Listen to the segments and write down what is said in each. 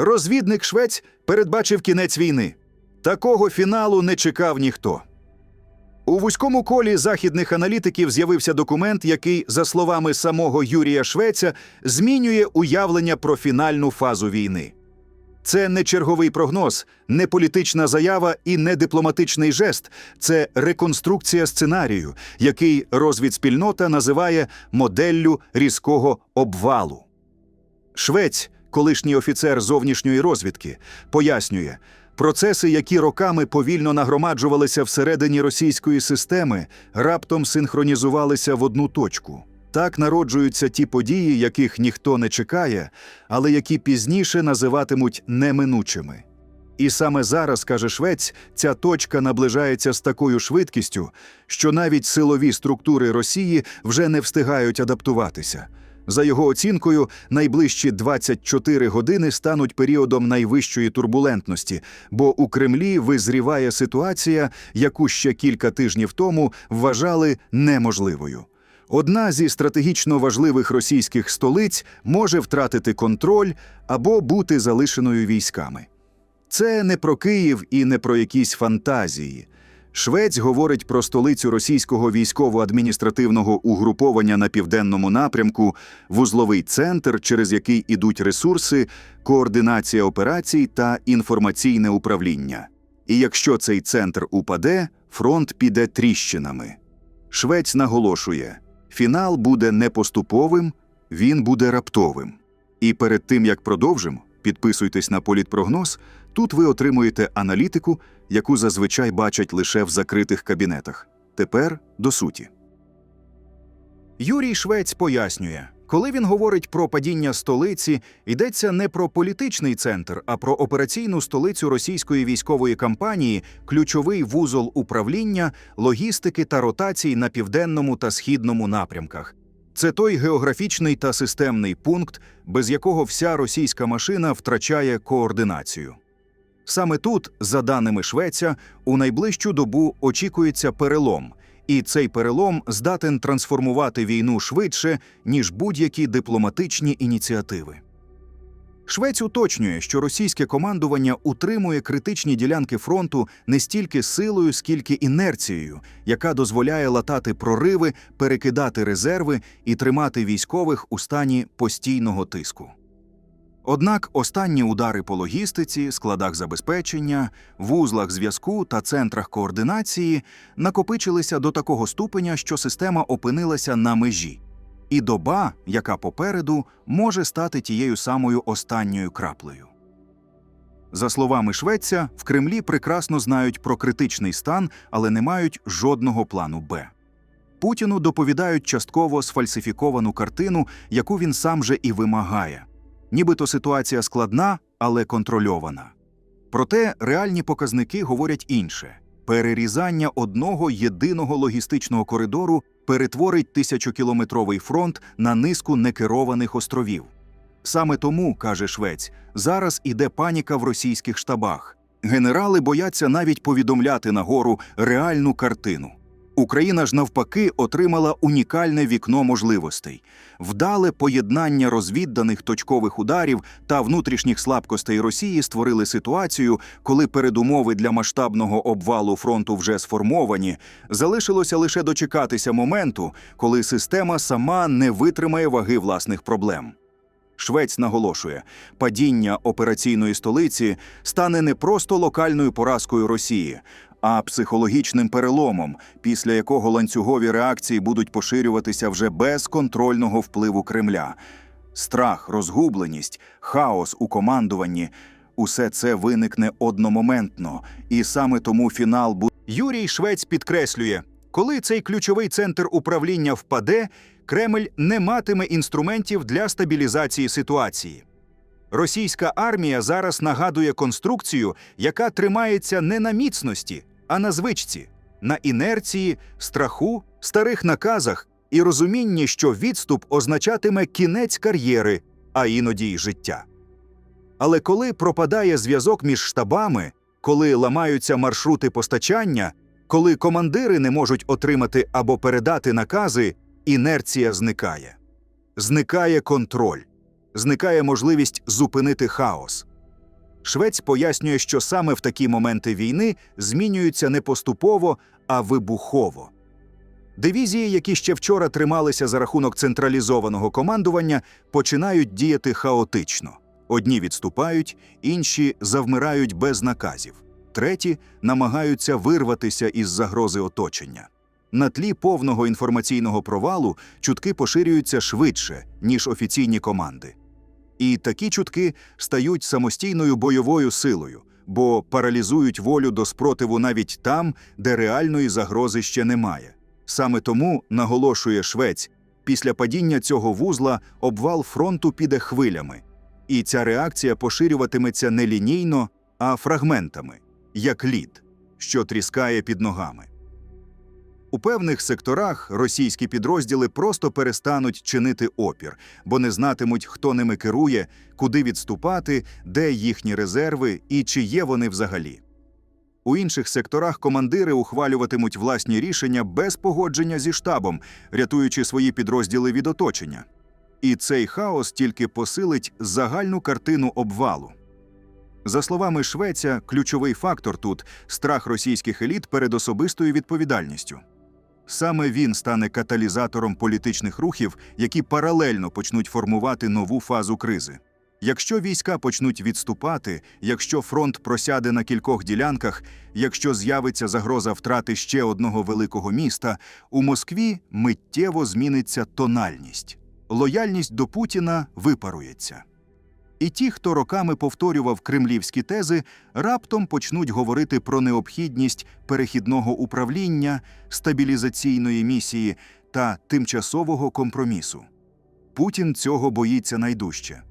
Розвідник Швець передбачив кінець війни. Такого фіналу не чекав ніхто. У вузькому колі західних аналітиків з'явився документ, який, за словами самого Юрія Швеця, змінює уявлення про фінальну фазу війни. Це не черговий прогноз, не політична заява і не дипломатичний жест. Це реконструкція сценарію, який розвідспільнота називає моделлю різкого обвалу. Швець, колишній офіцер зовнішньої розвідки, пояснює, процеси, які роками повільно нагромаджувалися всередині російської системи, раптом синхронізувалися в одну точку. Так народжуються ті події, яких ніхто не чекає, але які пізніше називатимуть неминучими. І саме зараз, каже Швець, ця точка наближається з такою швидкістю, що навіть силові структури Росії вже не встигають адаптуватися. За його оцінкою, найближчі 24 години стануть періодом найвищої турбулентності, бо у Кремлі визріває ситуація, яку ще кілька тижнів тому вважали неможливою. Одна зі стратегічно важливих російських столиць може втратити контроль або бути залишеною військами. Це не про Київ і не про якісь фантазії. Швець говорить про столицю російського військово-адміністративного угруповання на південному напрямку, вузловий центр, через який ідуть ресурси, координація операцій та інформаційне управління. І якщо цей центр упаде, фронт піде тріщинами. Швець наголошує: фінал буде не поступовим, він буде раптовим. І перед тим як продовжимо, підписуйтесь на політпрогноз. Тут ви отримуєте аналітику, яку зазвичай бачать лише в закритих кабінетах. Тепер до суті. Юрій Швець пояснює, коли він говорить про падіння столиці, йдеться не про політичний центр, а про операційну столицю російської військової кампанії, ключовий вузол управління, логістики та ротацій на південному та східному напрямках. Це той географічний та системний пункт, без якого вся російська машина втрачає координацію. Саме тут, за даними Швеця, у найближчу добу очікується перелом, і цей перелом здатен трансформувати війну швидше, ніж будь-які дипломатичні ініціативи. Швець уточнює, що російське командування утримує критичні ділянки фронту не стільки силою, скільки інерцією, яка дозволяє латати прориви, перекидати резерви і тримати військових у стані постійного тиску. Однак останні удари по логістиці, складах забезпечення, вузлах зв'язку та центрах координації накопичилися до такого ступеня, що система опинилася на межі. І доба, яка попереду, може стати тією самою останньою краплею. За словами Швеця, в Кремлі прекрасно знають про критичний стан, але не мають жодного плану Б. Путіну доповідають частково сфальсифіковану картину, яку він сам же і вимагає. Нібито ситуація складна, але контрольована. Проте реальні показники говорять інше: перерізання одного єдиного логістичного коридору перетворить тисячокілометровий фронт на низку некерованих островів. Саме тому, каже Швець, зараз іде паніка в російських штабах. Генерали бояться навіть повідомляти нагору реальну картину. Україна ж навпаки отримала унікальне вікно можливостей, вдале поєднання розвідданих точкових ударів та внутрішніх слабкостей Росії створили ситуацію, коли передумови для масштабного обвалу фронту вже сформовані. Залишилося лише дочекатися моменту, коли система сама не витримає ваги власних проблем. Швець наголошує, падіння операційної столиці стане не просто локальною поразкою Росії, а психологічним переломом, після якого ланцюгові реакції будуть поширюватися вже без контрольного впливу Кремля. Страх, розгубленість, хаос у командуванні усе це виникне одномоментно, і саме тому фінал буде. Юрій Швець підкреслює, коли цей ключовий центр управління впаде, Кремль не матиме інструментів для стабілізації ситуації. Російська армія зараз нагадує конструкцію, яка тримається не на міцності, а на звичці, на інерції, страху, старих наказах і розумінні, що відступ означатиме кінець кар'єри, а іноді й життя. Але коли пропадає зв'язок між штабами, коли ламаються маршрути постачання, коли командири не можуть отримати або передати накази, інерція зникає. Зникає контроль, зникає можливість зупинити хаос. Швець пояснює, що саме в такі моменти війни змінюються не поступово, а вибухово. Дивізії, які ще вчора трималися за рахунок централізованого командування, починають діяти хаотично. Одні відступають, інші завмирають без наказів, треті намагаються вирватися із загрози оточення. На тлі повного інформаційного провалу чутки поширюються швидше, ніж офіційні команди. І такі чутки стають самостійною бойовою силою, бо паралізують волю до спротиву навіть там, де реальної загрози ще немає. Саме тому, наголошує Швець, після падіння цього вузла обвал фронту піде хвилями, і ця реакція поширюватиметься не лінійно, а фрагментами, як лід, що тріскає під ногами. У певних секторах російські підрозділи просто перестануть чинити опір, бо не знатимуть, хто ними керує, куди відступати, де їхні резерви і чи є вони взагалі. У інших секторах командири ухвалюватимуть власні рішення без погодження зі штабом, рятуючи свої підрозділи від оточення. І цей хаос тільки посилить загальну картину обвалу. За словами Швеця, ключовий фактор тут страх російських еліт перед особистою відповідальністю. Саме він стане каталізатором політичних рухів, які паралельно почнуть формувати нову фазу кризи. Якщо війська почнуть відступати, якщо фронт просяде на кількох ділянках, якщо з'явиться загроза втрати ще одного великого міста, у Москві миттєво зміниться тональність. Лояльність до Путіна випарується. І ті, хто роками повторював кремлівські тези, раптом почнуть говорити про необхідність перехідного управління, стабілізаційної місії та тимчасового компромісу. Путін цього боїться найдужче.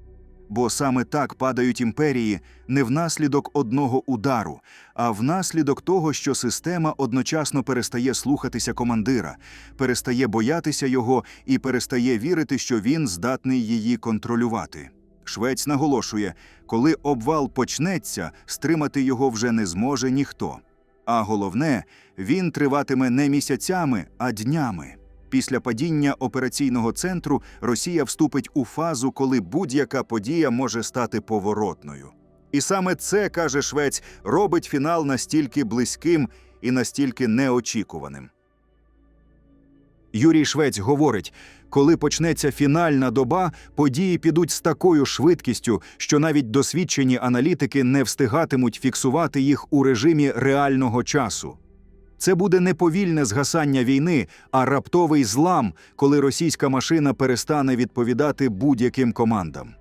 Бо саме так падають імперії не внаслідок одного удару, а внаслідок того, що система одночасно перестає слухатися командира, перестає боятися його і перестає вірити, що він здатний її контролювати. Швець наголошує, коли обвал почнеться, стримати його вже не зможе ніхто. А головне, він триватиме не місяцями, а днями. Після падіння операційного центру Росія вступить у фазу, коли будь-яка подія може стати поворотною. І саме це, каже Швець, робить фінал настільки близьким і настільки неочікуваним. Юрій Швець говорить: коли почнеться фінальна доба, події підуть з такою швидкістю, що навіть досвідчені аналітики не встигатимуть фіксувати їх у режимі реального часу. Це буде не повільне згасання війни, а раптовий злам, коли російська машина перестане відповідати будь-яким командам.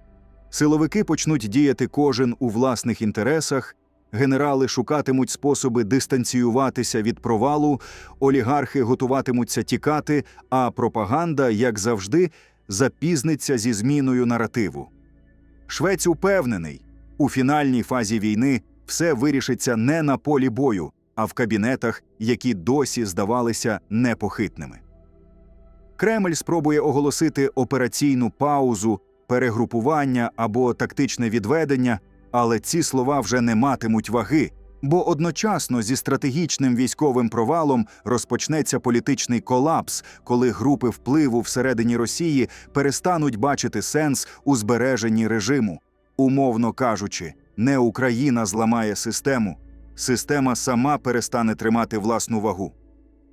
Силовики почнуть діяти кожен у власних інтересах, генерали шукатимуть способи дистанціюватися від провалу, олігархи готуватимуться тікати, а пропаганда, як завжди, запізниться зі зміною наративу. Швець упевнений, у фінальній фазі війни все вирішиться не на полі бою, а в кабінетах, які досі здавалися непохитними. Кремль спробує оголосити операційну паузу, перегрупування або тактичне відведення, але ці слова вже не матимуть ваги, бо одночасно зі стратегічним військовим провалом розпочнеться політичний колапс, коли групи впливу всередині Росії перестануть бачити сенс у збереженні режиму. Умовно кажучи, не Україна зламає систему, система сама перестане тримати власну вагу.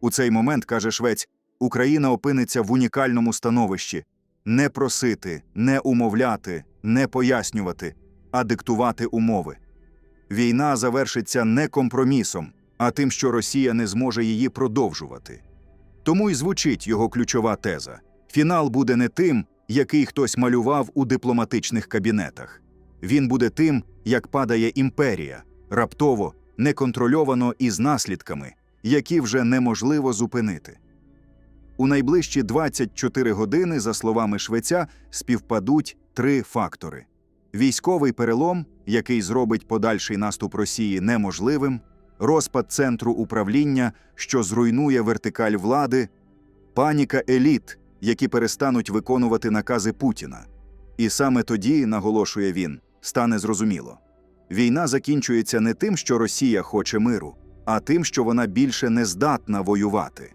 У цей момент, каже Швець, Україна опиниться в унікальному становищі не просити, не умовляти, не пояснювати, а диктувати умови. Війна завершиться не компромісом, а тим, що Росія не зможе її продовжувати. Тому й звучить його ключова теза: фінал буде не тим, який хтось малював у дипломатичних кабінетах. Він буде тим, як падає імперія, раптово, неконтрольовано і з наслідками, які вже неможливо зупинити. У найближчі 24 години, за словами швеця, співпадуть три фактори: військовий перелом, який зробить подальший наступ Росії неможливим, розпад центру управління, що зруйнує вертикаль влади, паніка еліт, які перестануть виконувати накази Путіна. І саме тоді, наголошує він, стане зрозуміло. Війна закінчується не тим, що Росія хоче миру, а тим, що вона більше не здатна воювати.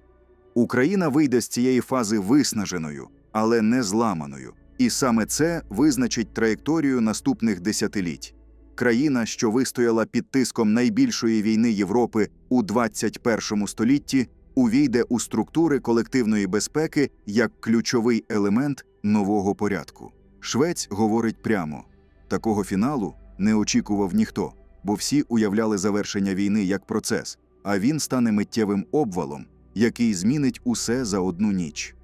Україна вийде з цієї фази виснаженою, але не зламаною, і саме це визначить траєкторію наступних десятиліть. країна, що вистояла під тиском найбільшої війни Європи у 21 столітті, увійде у структури колективної безпеки як ключовий елемент нового порядку. Швець говорить прямо: такого фіналу не очікував ніхто, бо всі уявляли завершення війни як процес, а він стане миттєвим обвалом, який змінить усе за одну ніч.